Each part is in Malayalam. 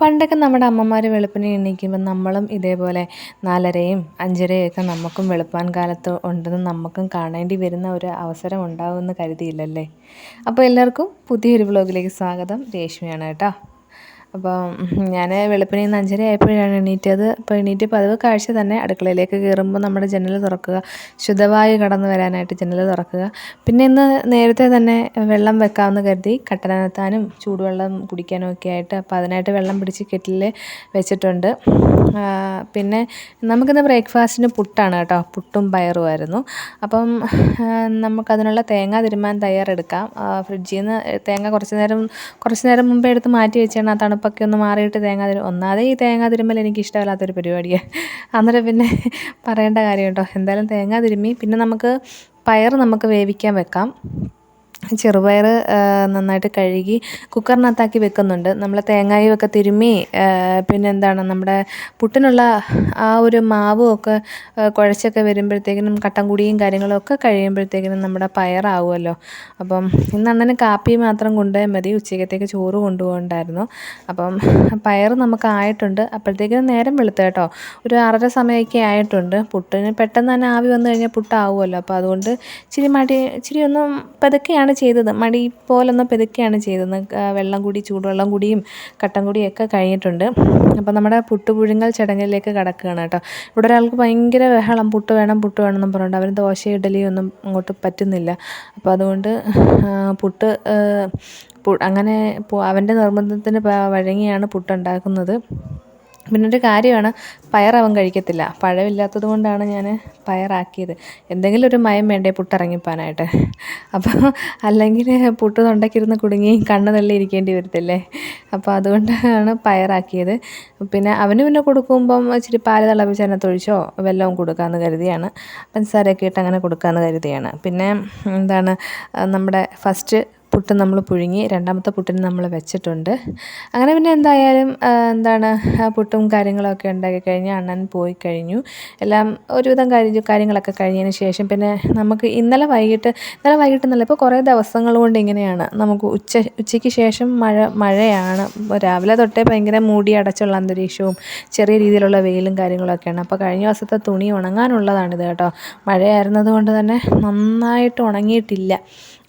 പണ്ടൊക്കെ നമ്മുടെ അമ്മമാർ വെളുപ്പിനെ എണീക്കുമ്പോൾ നമ്മളും ഇതേപോലെ നാലരയും അഞ്ചരയും ഒക്കെ നമുക്കും വെളുപ്പാൻ കാലത്ത് ഉണ്ടെന്ന് നമുക്കും കാണേണ്ടി വരുന്ന ഒരു അവസരം ഉണ്ടാകുമെന്ന് കരുതിയില്ലല്ലേ? അപ്പോൾ എല്ലാവർക്കും പുതിയൊരു വ്ലോഗിലേക്ക് സ്വാഗതം. രേഷ്മയാണ് കേട്ടോ. അപ്പോൾ ഞാൻ വെളുപ്പിനെ ഇന്ന് അഞ്ചര ആയപ്പോഴാണ് എണീറ്റത്. അപ്പോൾ എണീറ്റ് പതിവ് കാഴ്ച തന്നെ അടുക്കളയിലേക്ക് കയറുമ്പോൾ നമ്മുടെ ജനൽ തുറക്കുക. ശുദ്ധവായു കടന്നു വരാനായിട്ട് ജനൽ തുറക്കുക. പിന്നെ ഇന്ന് നേരത്തെ തന്നെ വെള്ളം വെക്കാമെന്ന് കരുതി കട്ടനത്താനും ചൂടുവെള്ളം കുടിക്കാനും ഒക്കെ ആയിട്ട് അപ്പോൾ അതിനായിട്ട് വെള്ളം പിടിച്ച് കെറ്റിൽ വെച്ചിട്ടുണ്ട്. പിന്നെ നമുക്കിന്ന് ബ്രേക്ക്ഫാസ്റ്റിന് പുട്ടാണ് കേട്ടോ. പുട്ടും പയറുമായിരുന്നു അപ്പം നമുക്കതിനുള്ള തേങ്ങ തിരുമാൻ തയ്യാറെടുക്കാം. ഫ്രിഡ്ജിൽ നിന്ന് തേങ്ങ കുറച്ച് നേരം കുറച്ച് നേരം മുമ്പേ എടുത്ത് മാറ്റി വെച്ചാണ് ആ തണുപ്പ് തണുപ്പൊക്കെ ഒന്ന് മാറിയിട്ട് തേങ്ങ തിരു ഒന്നാതെ ഈ തേങ്ങ തിരുമ്മൽ എനിക്ക് ഇഷ്ടമല്ലാത്തൊരു പരിപാടിയാണ് അന്നേരം പിന്നെ പറയേണ്ട കാര്യം കേട്ടോ എന്തായാലും തേങ്ങ തിരുമ്മി പിന്നെ നമുക്ക് പയർ നമുക്ക് വേവിക്കാൻ വെക്കാം. ചെറുപയർ നന്നായിട്ട് കഴുകി കുക്കറിനകത്താക്കി വെക്കുന്നുണ്ട്. നമ്മൾ തേങ്ങായും ഒക്കെ തിരുമ്മി പിന്നെ എന്താണ് നമ്മുടെ പുട്ടിനുള്ള ആ ഒരു മാവും ഒക്കെ കുഴച്ചൊക്കെ വരുമ്പോഴത്തേക്കിനും കട്ടൻ കുടിയും കാര്യങ്ങളും ഒക്കെ കഴിയുമ്പോഴത്തേക്കിനും നമ്മുടെ പയറാവുമല്ലോ. അപ്പം ഇന്ന് അണ്ണന് കാപ്പി മാത്രം കൊണ്ടുപോയാൽ മതി. ഉച്ചക്കത്തേക്ക് ചോറ് കൊണ്ടുപോകണ്ടായിരുന്നു. അപ്പം പയർ നമുക്ക് ആയിട്ടുണ്ട് അപ്പോഴത്തേക്കും നേരം വെളുത്ത് കേട്ടോ. ഒരു ആറര സമയമൊക്കെ ആയിട്ടുണ്ട്. പുട്ടിന് പെട്ടെന്ന് തന്നെ ആവി വന്നു കഴിഞ്ഞാൽ പുട്ടാവുമല്ലോ. അപ്പോൾ അതുകൊണ്ട് ഇച്ചിരി മടി ഇച്ചിരി ഒന്നും പതുക്കെയാണ് ചെയ്തത്. മടി പോലൊന്ന് പെതുക്കെയാണ് ചെയ്തത്. വെള്ളം കൂടി ചൂടുവെള്ളം കൂടിയും കട്ടൻ കൂടിയും ഒക്കെ കഴിഞ്ഞിട്ടുണ്ട്. അപ്പോൾ നമ്മുടെ പുട്ടുപുഴുങ്ങൽ ചടങ്ങിലേക്ക് കടക്കുകയാണ് കേട്ടോ. ഇവിടെ ഒരാൾക്ക് ഭയങ്കര ബഹളം. പുട്ട് വേണം പുട്ട് വേണം എന്നും പറഞ്ഞുകൊണ്ട് അവർ ദോശ ഇഡലി ഒന്നും അങ്ങോട്ട് പറ്റുന്നില്ല. അപ്പോൾ അതുകൊണ്ട് പുട്ട് അങ്ങനെ അവന്റെ നിർബന്ധത്തിന് വഴങ്ങിയാണ് പുട്ടുണ്ടാക്കുന്നത്. പിന്നെ ഒരു കാര്യമാണ് പയർ അവൻ കഴിക്കത്തില്ല. പഴമില്ലാത്തത് കൊണ്ടാണ് ഞാൻ പയറാക്കിയത്. എന്തെങ്കിലും ഒരു മയം വേണ്ടേ പുട്ടിറങ്ങിപ്പാനായിട്ട്. അപ്പോൾ അല്ലെങ്കിൽ പുട്ട് തൊണ്ടയ്ക്കിരുന്ന് കുടുങ്ങി കണ്ണ് തള്ളി ഇരിക്കേണ്ടി വരത്തില്ലേ? അപ്പോൾ അതുകൊണ്ടാണ് പയറാക്കിയത്. പിന്നെ അവന് പിന്നെ കൊടുക്കുമ്പം ഇച്ചിരി പാൽ തിളപ്പിച്ച് തൊഴിച്ചോ വെല്ലവും കൊടുക്കാമെന്ന് കരുതിയാണ്. പഞ്ചസാരയൊക്കെ ഇട്ട് അങ്ങനെ കൊടുക്കാമെന്ന് കരുതിയാണ്. പിന്നെ എന്താണ് നമ്മുടെ ഫസ്റ്റ് പുട്ട് നമ്മൾ പുഴുങ്ങി രണ്ടാമത്തെ പുട്ടിന് നമ്മൾ വെച്ചിട്ടുണ്ട്. അങ്ങനെ പിന്നെ എന്തായാലും എന്താണ് പുട്ടും കാര്യങ്ങളൊക്കെ ഉണ്ടാക്കി കഴിഞ്ഞ് അണ്ണൻ പോയി കഴിഞ്ഞു. എല്ലാം ഒരുവിധം കാര്യം കാര്യങ്ങളൊക്കെ കഴിഞ്ഞതിന് ശേഷം പിന്നെ നമുക്ക് ഇന്നലെ വൈകിട്ട് ഇന്നലെ വൈകിട്ട് എന്നല്ല ഇപ്പോൾ കുറേ ദിവസങ്ങൾ കൊണ്ട് ഇങ്ങനെയാണ്. നമുക്ക് ഉച്ച ഉച്ചയ്ക്ക് ശേഷം മഴ മഴയാണ്. രാവിലെ തൊട്ടേ ഭയങ്കര മൂടി അടച്ചുള്ള അന്തരീക്ഷവും ചെറിയ രീതിയിലുള്ള വെയിലും കാര്യങ്ങളൊക്കെയാണ്. അപ്പോൾ കഴിഞ്ഞ ദിവസത്തെ തുണി ഉണങ്ങാനുള്ളതാണിത് കേട്ടോ. മഴയായിരുന്നത് കൊണ്ട് തന്നെ നന്നായിട്ട് ഉണങ്ങിയിട്ടില്ല.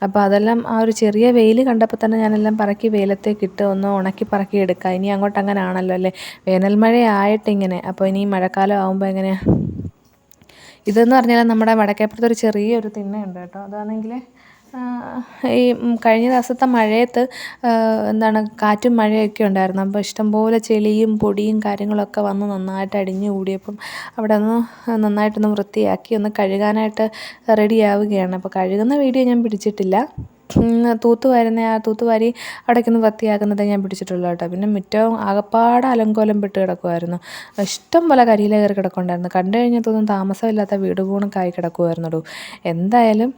അപ്പോൾ അതെല്ലാം ആ ഒരു ചെറിയ വെയിൽ കണ്ടപ്പോൾ തന്നെ ഞാനെല്ലാം പറക്കി വെയിലത്തേക്ക് ഇട്ട് ഒന്ന് ഉണക്കി പറക്കി എടുക്കുക ഇനി അങ്ങോട്ട് അങ്ങനെ ആണല്ലോ അല്ലേ? വേനൽ മഴയായിട്ട് ഇങ്ങനെ അപ്പോൾ ഇനി മഴക്കാലം ആകുമ്പോൾ എങ്ങനെയാണ് ഇതെന്ന് പറഞ്ഞാൽ നമ്മുടെ വടക്കേപ്പുറത്ത് ഒരു ചെറിയൊരു തിണ്ണയുണ്ട് കേട്ടോ. അതാണെങ്കിൽ ഈ കഴിഞ്ഞ ദിവസത്തെ മഴയത്ത് എന്താണ് കാറ്റും മഴയൊക്കെ ഉണ്ടായിരുന്നു. അപ്പോൾ ഇഷ്ടംപോലെ ചെളിയും പൊടിയും കാര്യങ്ങളൊക്കെ വന്ന് നന്നായിട്ട് അടിഞ്ഞു കൂടിയപ്പം അവിടെ ഒന്ന് നന്നായിട്ടൊന്ന് വൃത്തിയാക്കി ഒന്ന് കഴുകാനായിട്ട് റെഡിയാവുകയാണ് അപ്പോൾ കഴുകുന്ന വീഡിയോ ഞാൻ പിടിച്ചിട്ടില്ല. തൂത്തുവാരുന്ന ആ തൂത്തുവാരി അടയ്ക്കുന്ന വൃത്തിയാക്കുന്നത് ഞാൻ പിടിച്ചിട്ടുള്ളൂ കേട്ടോ. പിന്നെ മുറ്റവും ആകപ്പാടെ അലങ്കോലം പെട്ട് കിടക്കുമായിരുന്നു ഇഷ്ടം പോലെ കരിയില കയറി കിടക്കുന്നുണ്ടായിരുന്നു. കണ്ടു കഴിഞ്ഞതൊന്നും താമസമില്ലാത്ത വീട് പോണക്കായി കിടക്കുമായിരുന്നുള്ളൂ എന്തായാലും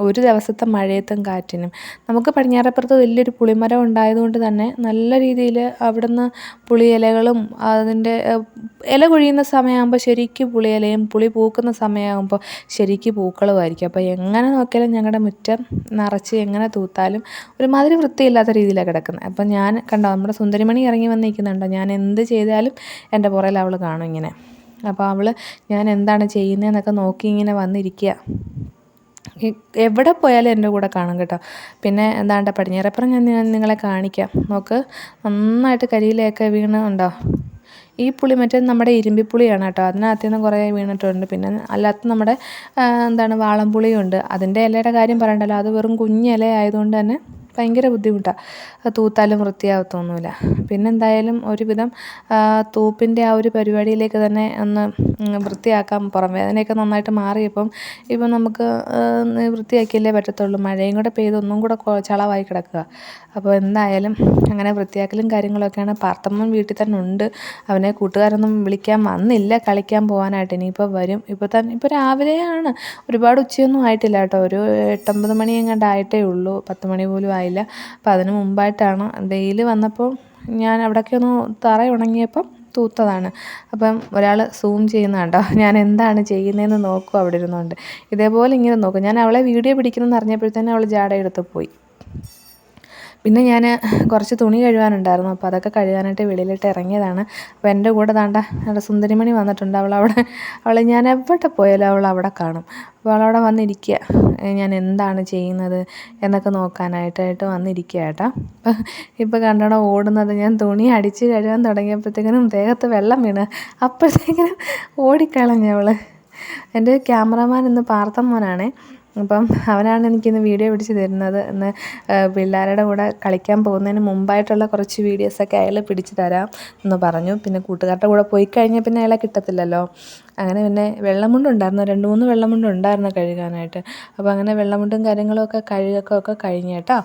ഒരു ദിവസത്തെ മഴയത്തും കാറ്റിനും നമുക്ക് പടിഞ്ഞാറപ്പുറത്ത് വലിയൊരു പുളിമരം ഉണ്ടായതുകൊണ്ട് തന്നെ നല്ല രീതിയിൽ അവിടുന്ന് പുളിയിലകളും അതിന്റെ ഇല കൊഴിയുന്ന സമയമാകുമ്പോൾ ശരിക്കും പുളിയിലയും പുളി പൂക്കുന്ന സമയമാകുമ്പോൾ ശരിക്കും പൂക്കളുമായിരിക്കും. അപ്പോൾ എങ്ങനെ നോക്കിയാലും ഞങ്ങളുടെ മുറ്റം നിറച്ച് എങ്ങനെ തൂത്താലും ഒരുമാതിരി വൃത്തിയില്ലാത്ത രീതിയിലാണ് കിടക്കുന്നത് അപ്പം ഞാൻ കണ്ടോ നമ്മുടെ സുന്ദരിമണി ഇറങ്ങി വന്നിരിക്കുന്നുണ്ടോ? ഞാൻ എന്ത് ചെയ്താലും എന്റെ പുറയിൽ അവൾ കാണും ഇങ്ങനെ. അപ്പോൾ അവൾ ഞാൻ എന്താണ് ചെയ്യുന്നതെന്നൊക്കെ നോക്കി ഇങ്ങനെ വന്നിരിക്കുക എവിടെ പോയാലും എന്റെ കൂടെ കാണും കേട്ടോ. പിന്നെ എന്താണ്ട് പടിഞ്ഞേറെപ്പുറം ഞാൻ നിങ്ങളെ കാണിക്കാം. നോക്ക് നന്നായിട്ട് കരിയിലൊക്കെ വീണുണ്ടോ ഈ പുളി മറ്റേ നമ്മുടെ ഇരുമ്പിപ്പുളിയാണ് കേട്ടോ. അതിനകത്ത് നിന്ന് കുറേ വീണിട്ടുണ്ട്. പിന്നെ അല്ലാത്ത നമ്മുടെ എന്താണ് വാളംപുളിയുണ്ട്. അതിന്റെ ഇലയുടെ കാര്യം പറയണ്ടല്ലോ. അത് വെറും കുഞ്ഞില ആയതുകൊണ്ട് തന്നെ ഭയങ്കര ബുദ്ധിമുട്ടാണ് തൂത്താലും വൃത്തിയാകത്തൊന്നുമില്ല പിന്നെ എന്തായാലും ഒരുവിധം തൂപ്പിന്റെ ആ ഒരു പരിപാടിയിലേക്ക് തന്നെ ഒന്ന് വൃത്തിയാക്കാം പുറം വേദനയൊക്കെ നന്നായിട്ട് മാറിയപ്പം ഇപ്പം നമുക്ക് വൃത്തിയാക്കിയല്ലേ പറ്റത്തുള്ളൂ. മഴയും കൂടെ പെയ്ത് ഒന്നും കൂടെ ചളവായി കിടക്കുക. അപ്പോൾ എന്തായാലും അങ്ങനെ വൃത്തിയാക്കലും കാര്യങ്ങളൊക്കെയാണ്. പാർത്തമ്മൻ വീട്ടിൽ തന്നെ ഉണ്ട്. അവനെ കൂട്ടുകാരൊന്നും വിളിക്കാൻ വന്നില്ല കളിക്കാൻ പോകാനായിട്ട് ഇനിയിപ്പോൾ വരും. ഇപ്പോൾ തന്നെ ഇപ്പോൾ രാവിലെയാണ്. ഒരുപാട് ഉച്ചയൊന്നും ആയിട്ടില്ല കേട്ടോ. ഒരു എട്ടൊമ്പത് മണി എങ്ങാണ്ടായിട്ടേ ഉള്ളൂ. പത്ത് മണി പോലും ആയില്ല അപ്പോൾ അതിന് മുമ്പായിട്ടാണ് വെയിൽ വന്നപ്പോൾ ഞാൻ അവിടെയൊക്കെ ഒന്ന് തറ ഉണങ്ങിയപ്പം തൂത്തതാണ്. അപ്പം ഒരാൾ സൂം ചെയ്യുന്ന കണ്ടോ? ഞാൻ എന്താണ് ചെയ്യുന്നതെന്ന് നോക്കും അവിടെ ഇരുന്നുകൊണ്ട് ഇതേപോലെ ഇങ്ങനെ നോക്കും. ഞാൻ അവളെ വീഡിയോ പിടിക്കുന്നതെന്ന് അറിഞ്ഞപ്പോഴത്തേനും അവൾ ജാട എടുത്ത് പോയി. പിന്നെ ഞാൻ കുറച്ച് തുണി കഴുകാനുണ്ടായിരുന്നു. അപ്പോൾ അതൊക്കെ കഴുകാനായിട്ട് വെളിയിലിട്ട് ഇറങ്ങിയതാണ്. അപ്പോൾ എന്റെ കൂടെ താണ്ട എന്റെ സുന്ദരിമണി വന്നിട്ടുണ്ട്. അവൾ അവളവിടെ അവളെ ഞാൻ എവിടെ പോയാലും അവൾ അവിടെ കാണും. അപ്പോൾ അവളവിടെ വന്നിരിക്കുക. ഞാൻ എന്താണ് ചെയ്യുന്നത് എന്നൊക്കെ നോക്കാനായിട്ടായിട്ട് വന്നിരിക്കുക കേട്ടോ ഇപ്പോൾ കണ്ടോണം ഓടുന്നത്? ഞാൻ തുണി അടിച്ച് കഴുകാൻ തുടങ്ങിയപ്പോഴത്തേക്കിനും ദേഹത്ത് വെള്ളം വീണ്. അപ്പോഴത്തേക്കിനും ഓടിക്കളഞ്ഞവൾ എന്റെ ക്യാമറമാൻ ഇന്ന് പാർത്ഥൻ മോനാണേ. അപ്പം അവനാണ് എനിക്കിന്ന് വീഡിയോ പിടിച്ച് തരുന്നത് ഇന്ന് പിള്ളേരുടെ കൂടെ കളിക്കാൻ പോകുന്നതിന് മുമ്പായിട്ടുള്ള കുറച്ച് വീഡിയോസൊക്കെ അയാൾ പിടിച്ച് തരാം എന്ന് പറഞ്ഞു. പിന്നെ കൂട്ടുകാരുടെ കൂടെ പോയി കഴിഞ്ഞാൽ പിന്നെ അയാളെ കിട്ടത്തില്ലല്ലോ. അങ്ങനെ പിന്നെ വെള്ളമുണ്ടുണ്ടായിരുന്നു രണ്ട് മൂന്ന് വെള്ളമുണ്ടുണ്ടായിരുന്നു കഴുകാനായിട്ട്. അപ്പോൾ അങ്ങനെ വെള്ളമുണ്ടും കാര്യങ്ങളും ഒക്കെ കഴുകൊക്കെ കഴിഞ്ഞ് കേട്ടോ.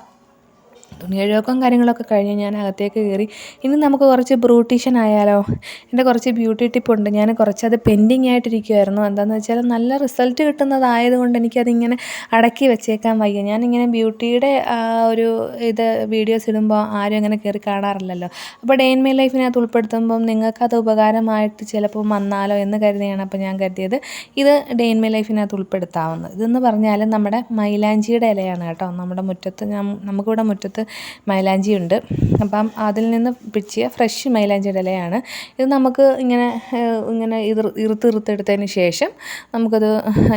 തുണി കഴുകലും കാര്യങ്ങളൊക്കെ കഴിഞ്ഞ് ഞാൻ അകത്തേക്ക് കയറി. ഇനി നമുക്ക് കുറച്ച് ബ്രൂട്ടീഷ്യൻ ആയാലോ? എന്റെ കുറച്ച് ബ്യൂട്ടി ടിപ്പുണ്ട് ഞാൻ കുറച്ചത് പെൻഡിങ് ആയിട്ടിരിക്കുമായിരുന്നു എന്താണെന്ന് വെച്ചാൽ നല്ല റിസൾട്ട് കിട്ടുന്നതായതുകൊണ്ട് എനിക്കതിങ്ങനെ അടക്കി വെച്ചേക്കാൻ വയ്യ. ഞാനിങ്ങനെ ബ്യൂട്ടിയുടെ ഒരു ഇത് വീഡിയോസ് ഇടുമ്പോൾ ആരും അങ്ങനെ കയറി കാണാറില്ലല്ലോ. അപ്പോൾ ഡേ ഇൻ മൈ ലൈഫിനകത്ത് ഉൾപ്പെടുത്തുമ്പം നിങ്ങൾക്കത് ഉപകാരമായിട്ട് ചിലപ്പോൾ വന്നാലോ എന്ന് കരുതിയാണ് അപ്പോൾ ഞാൻ കരുതിയത്. ഇത് ഡേ ഇൻ മൈ ലൈഫിനകത്ത് ഉൾപ്പെടുത്താവുന്നത്. ഇതെന്ന് പറഞ്ഞാൽ നമ്മുടെ മൈലാഞ്ചിയുടെ ഇലയാണ് കേട്ടോ. നമ്മുടെ മുറ്റത്ത് ഞാൻ നമുക്കിവിടെ മുറ്റത്ത് മൈലാഞ്ചി ഉണ്ട് അപ്പം അതിൽ നിന്ന് പിടിച്ച ഫ്രഷ് മൈലാഞ്ചിയുടെ ഇലയാണ്. ഇത് നമുക്ക് ഇങ്ങനെ ഇങ്ങനെ ഇറുത്ത് ഇറുത്ത് ഇറുത്തെടുത്തതിന് ശേഷം നമുക്കത്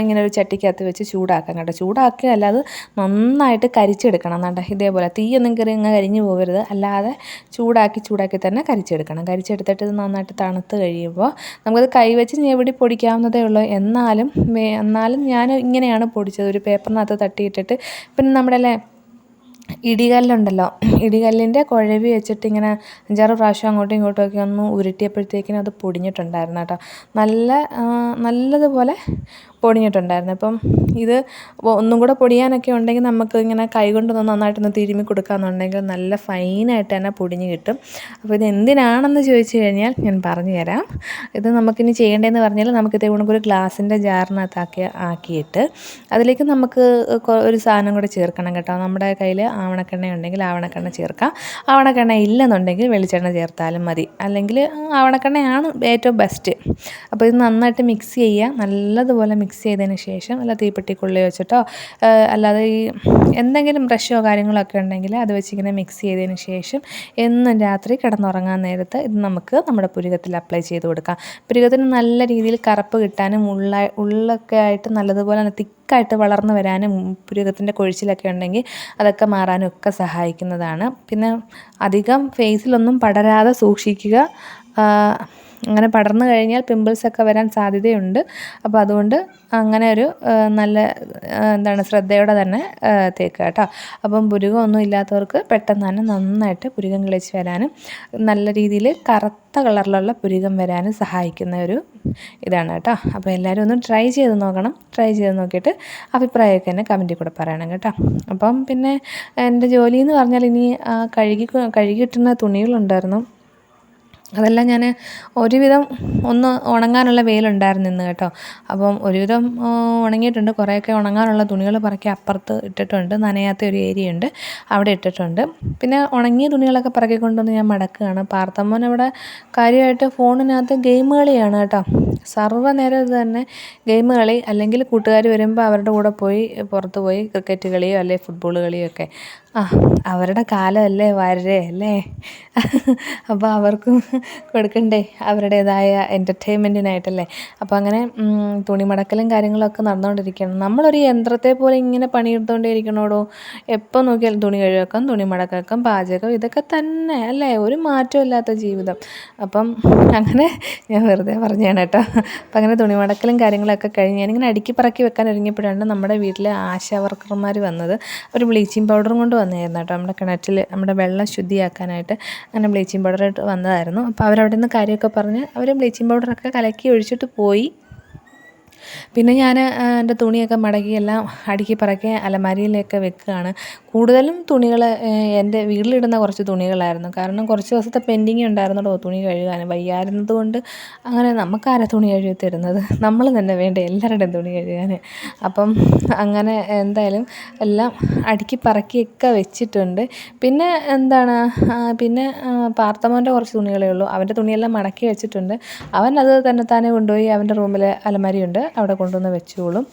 ഇങ്ങനെ ഒരു ചട്ടിക്കകത്ത് വെച്ച് ചൂടാക്കാം കേട്ടോ. ചൂടാക്കുക അല്ലാതെ നന്നായിട്ട് കരിച്ചെടുക്കണം എന്നാണ്ട ഇതേപോലെ. തീയൊന്നും കയറി ഇങ്ങനെ കരിഞ്ഞു പോകരുത്. അല്ലാതെ ചൂടാക്കി ചൂടാക്കി തന്നെ കരിച്ചെടുക്കണം. കരിച്ചെടുത്തിട്ട് ഇത് നന്നായിട്ട് തണുത്ത് കഴിയുമ്പോൾ നമുക്കത് കൈവച്ച് ഞെവിടി പൊടിക്കാവുന്നതേ ഉള്ളൂ. എന്നാലും എന്നാലും ഞാൻ ഇങ്ങനെയാണ് പൊടിച്ചത്. ഒരു പേപ്പറിനകത്ത് തട്ടിയിട്ടിട്ട് പിന്നെ നമ്മുടെ ഇടികല്ലുണ്ടല്ലോ. ഇടികല്ലിന്റെ കുഴവി വെച്ചിട്ട് ഇങ്ങനെ അഞ്ചാറ് പ്രാവശ്യം അങ്ങോട്ടും ഇങ്ങോട്ടും ഒക്കെ ഒന്ന് ഉരുട്ടിയപ്പോഴത്തേക്കിനും അത് പൊടിഞ്ഞിട്ടുണ്ടായിരുന്നു കേട്ടോ. നല്ല നല്ലതുപോലെ പൊടിഞ്ഞിട്ടുണ്ടായിരുന്നു. അപ്പം ഇത് ഒന്നും കൂടെ പൊടിയാനൊക്കെ ഉണ്ടെങ്കിൽ നമുക്ക് ഇങ്ങനെ കൈകൊണ്ടൊന്ന് നന്നായിട്ടൊന്ന് തിരുമി കൊടുക്കാമെന്നുണ്ടെങ്കിൽ നല്ല ഫൈനായിട്ട് തന്നെ പൊടിഞ്ഞ് കിട്ടും. അപ്പോൾ ഇത് എന്തിനാണെന്ന് ചോദിച്ചു കഴിഞ്ഞാൽ ഞാൻ പറഞ്ഞു തരാം. ഇത് നമുക്കിനി ചെയ്യേണ്ടതെന്ന് പറഞ്ഞാൽ നമുക്ക് ഇതേ ഒരു ഗ്ലാസിന്റെ ജാറിനകത്താക്കി ആക്കിയിട്ട് അതിലേക്ക് നമുക്ക് ഒരു സാധനം കൂടെ ചേർക്കണം കേട്ടോ. നമ്മുടെ കയ്യിൽ ആവണക്കെണ്ണ ഉണ്ടെങ്കിൽ ആവണക്കെണ്ണ ചേർക്കാം. ആവണക്കെണ്ണ ഇല്ലെന്നുണ്ടെങ്കിൽ വെളിച്ചെണ്ണ ചേർത്താലും മതി. അല്ലെങ്കിൽ ആവണക്കെണ്ണയാണ് ഏറ്റവും ബെസ്റ്റ് അപ്പോൾ ഇത് നന്നായിട്ട് മിക്സ് ചെയ്യുക. നല്ലതുപോലെ മിക്സ് ചെയ്തതിന് ശേഷം അല്ല തീപ്പെട്ടിക്കുള്ളി വെച്ചിട്ടോ അല്ലാതെ ഈ എന്തെങ്കിലും ബ്രഷോ കാര്യങ്ങളൊക്കെ ഉണ്ടെങ്കിൽ അത് വെച്ചിങ്ങനെ മിക്സ് ചെയ്തതിന് ശേഷം എന്നും രാത്രി കിടന്നുറങ്ങാൻ നേരത്ത് ഇത് നമുക്ക് നമ്മുടെ പുരുകത്തിൽ അപ്ലൈ ചെയ്ത് കൊടുക്കാം. പുരുകത്തിന് നല്ല രീതിയിൽ കറുപ്പ് കിട്ടാനും ഉള്ള ഉള്ളൊക്കെ ആയിട്ട് നല്ലതുപോലെ തിക്കായിട്ട് വളർന്നു വരാനും പുരുകത്തിന്റെ കൊഴിച്ചിലൊക്കെ ഉണ്ടെങ്കിൽ അതൊക്കെ മാറാനും ഒക്കെ സഹായിക്കുന്നതാണ്. പിന്നെ അധികം ഫേസിലൊന്നും പടരാതെ സൂക്ഷിക്കുക. അങ്ങനെ പടർന്നു കഴിഞ്ഞാൽ പിമ്പിൾസൊക്കെ വരാൻ സാധ്യതയുണ്ട്. അപ്പോൾ അതുകൊണ്ട് അങ്ങനെ ഒരു നല്ല എന്താണ് ശ്രദ്ധയോടെ തന്നെ തേക്കുക കേട്ടോ. അപ്പം പുരുകമൊന്നും ഇല്ലാത്തവർക്ക് പെട്ടെന്ന് തന്നെ നന്നായിട്ട് പുരുകം കിളിച്ച് വരാനും നല്ല രീതിയിൽ കറുത്ത കളറിലുള്ള പുരുകം വരാനും സഹായിക്കുന്ന ഒരു ഇതാണ് കേട്ടോ. അപ്പോൾ എല്ലാവരും ഒന്ന് ട്രൈ ചെയ്ത് നോക്കണം. ട്രൈ ചെയ്ത് നോക്കിയിട്ട് അഭിപ്രായമൊക്കെ എന്നെ കമന്റിൽ കൂടെ പറയണം കേട്ടോ. അപ്പം പിന്നെ എന്റെ ജോലി എന്ന് പറഞ്ഞാൽ ഇനി കഴുകി കഴുകി കിട്ടുന്ന തുണികളുണ്ടായിരുന്നു. അതെല്ലാം ഞാൻ ഒരുവിധം ഒന്ന് ഉണങ്ങാനുള്ള വെയിലുണ്ടായിരുന്നു ഇന്ന് കേട്ടോ. അപ്പം ഒരുവിധം ഉണങ്ങിയിട്ടുണ്ട്. കുറേയൊക്കെ ഉണങ്ങാനുള്ള തുണികൾ പറക്കി അപ്പുറത്ത് ഇട്ടിട്ടുണ്ട്. നനയാത്ത ഒരു ഏരിയ ഉണ്ട് അവിടെ ഇട്ടിട്ടുണ്ട്. പിന്നെ ഉണങ്ങിയ തുണികളൊക്കെ പറക്കി കൊണ്ടുവന്ന് ഞാൻ മടക്കുകയാണ്. പാർത്തമ്മൻ അവിടെ കാര്യമായിട്ട് ഫോണിനകത്ത് ഗെയിം കളിയാണ് കേട്ടോ. സർവനേരം ഇത് തന്നെ ഗെയിം കളി. അല്ലെങ്കിൽ കൂട്ടുകാർ വരുമ്പോൾ അവരുടെ കൂടെ പോയി പുറത്ത് പോയി ക്രിക്കറ്റ് കളിയോ അല്ലെങ്കിൽ ഫുട്ബോൾ കളിയോ ഒക്കെ ആ അവരുടെ കാലമല്ലേ വരെ അല്ലേ? അപ്പോൾ അവർക്കും കൊടുക്കണ്ടേ അവരുടേതായ എന്റർടൈൻമെന്റിനായിട്ടല്ലേ അപ്പോൾ അങ്ങനെ തുണി മടക്കലും കാര്യങ്ങളൊക്കെ നടന്നുകൊണ്ടിരിക്കുകയാണ് നമ്മളൊരു യന്ത്രത്തെ പോലെ ഇങ്ങനെ പണിയെടുത്തുകൊണ്ടേ ഇരിക്കണോടോ എപ്പോൾ നോക്കിയാലും തുണി കഴുകാം തുണി മടക്കാം പാചകം ഇതൊക്കെ തന്നെ അല്ലേ? ഒരു മാറ്റമില്ലാത്ത ജീവിതം. അപ്പം അങ്ങനെ ഞാൻ വെറുതെ പറഞ്ഞതാണ് കേട്ടോ. അപ്പം അങ്ങനെ തുണി മടക്കലും കാര്യങ്ങളൊക്കെ കഴിഞ്ഞ് ഞാനിങ്ങനെ അടുക്കി പറക്കി വെക്കാൻ ഒരുങ്ങിയപ്പോഴാണ് നമ്മുടെ വീട്ടിലെ ആശാ വർക്കർമാർ വന്നത്. അവർ ബ്ലീച്ചിങ് പൗഡറും കൊണ്ട് വന്നായിരുന്നു കേട്ടോ. നമ്മുടെ കിണറ്റിൽ നമ്മുടെ വെള്ളം ശുദ്ധിയാക്കാനായിട്ട് അങ്ങനെ ബ്ലീച്ചിങ് പൗഡർ വന്നതായിരുന്നു. അപ്പോൾ അവരവിടെ നിന്ന് കാര്യമൊക്കെ പറഞ്ഞ് അവർ ബ്ലീച്ചിങ് പൗഡറൊക്കെ കലക്കി ഒഴിച്ചിട്ട് പോയി. പിന്നെ ഞാൻ എന്റെ തുണിയൊക്കെ മടക്കി എല്ലാം അടുക്കി പറക്കി അലമാരിയിലൊക്കെ വെക്കുകയാണ്. കൂടുതലും തുണികൾ എന്റെ വീട്ടിലിടുന്ന കുറച്ച് തുണികളായിരുന്നു. കാരണം കുറച്ച് ദിവസത്തെ പെൻഡിങ് ഉണ്ടായിരുന്നല്ലോ തുണി കഴുകാൻ. വയ്യായിരുന്നത് കൊണ്ട് അങ്ങനെ നമുക്കാരാ തുണി കഴുകി തരുന്നത്? നമ്മൾ തന്നെ വേണ്ട എല്ലാവരുടെയും തുണി കഴുകാൻ അപ്പം അങ്ങനെ എന്തായാലും എല്ലാം അടുക്കി പറക്കിയൊക്കെ വെച്ചിട്ടുണ്ട്. പിന്നെ എന്താണ് പിന്നെ പാർത്തമോന്റെ കുറച്ച് തുണികളേ ഉള്ളൂ. അവന്റെ തുണിയെല്ലാം മടക്കി വെച്ചിട്ടുണ്ട്. അവൻ അത് തന്നെ തന്നെ കൊണ്ടുപോയി അവന്റെ റൂമിൽ അലമാരിയുണ്ട്. അവിടെ കൊണ്ടുവന്ന് വെച്ചോളും.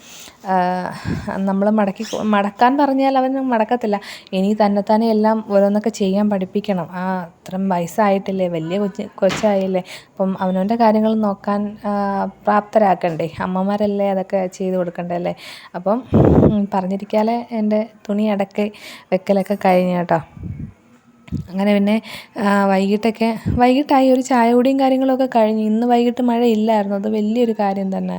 നമ്മൾ മടക്കി മടക്കാൻ പറഞ്ഞാൽ അവൻ മടക്കത്തില്ല. ഇനി തന്നെത്താനെ എല്ലാം ഓരോന്നൊക്കെ ചെയ്യാൻ പഠിപ്പിക്കണം. ആ അത്രയും വയസ്സായിട്ടില്ലേ വലിയ കൊച്ച് കൊച്ചായില്ലേ. അപ്പം അവനവന്റെ കാര്യങ്ങൾ നോക്കാൻ പ്രാപ്തരാക്കണ്ടേ. അമ്മമാരല്ലേ അതൊക്കെ ചെയ്ത് കൊടുക്കണ്ടല്ലേ അപ്പം ഉം, പറഞ്ഞിരിക്കാതെ എന്റെ തുണി അടക്കി വെക്കലൊക്കെ കഴിഞ്ഞു കേട്ടോ. അങ്ങനെ പിന്നെ വൈകിട്ടൊക്കെ വൈകിട്ടായി ഒരു ചായ കുടിയും കാര്യങ്ങളൊക്കെ കഴിഞ്ഞ് ഇന്ന് വൈകിട്ട് മഴ ഇല്ലായിരുന്നു അത് വലിയൊരു കാര്യം തന്നെ.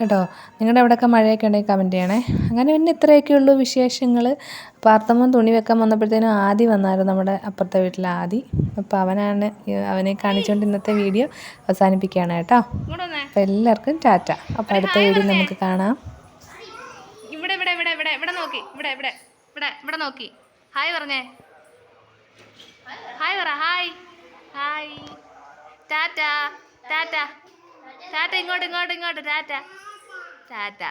കേട്ടോ? നിങ്ങളുടെ അവിടെയൊക്കെ മഴയൊക്കെ ഉണ്ടെങ്കിൽ കമന്റ് ചെയ്യണേ. അങ്ങനെ പിന്നെ ഇത്രയൊക്കെ ഉള്ളൂ വിശേഷങ്ങൾ പാർത്തമ്മൻ തുണി വെക്കാൻ വന്നപ്പോഴത്തേനും ആദി വന്നായിരുന്നു നമ്മുടെ അപ്പുറത്തെ വീട്ടിലെ ആദി. അപ്പോൾ അവനാണ് അവനെ കാണിച്ചുകൊണ്ട് ഇന്നത്തെ വീഡിയോ അവസാനിപ്പിക്കുകയാണ് കേട്ടോ. അപ്പോൾ എല്ലാവർക്കും ടാറ്റ. അപ്പോൾ അടുത്ത വീഡിയോ നമുക്ക് കാണാം. ഇവിടെ ഇവിടെ ഇവിടെ ഇവിടെ ഇവിടെ നോക്കി. ഇവിടെ ഇവിടെ ഇവിടെ ഇവിടെ നോക്കി. ഹായ് പറഞ്ഞേ. ഹായ് പറ hi hi tata tata tata ഇങ്ങോട്ട് ഇങ്ങോട്ട് ഇങ്ങോട്ട്. ടാറ്റ ടാറ്റ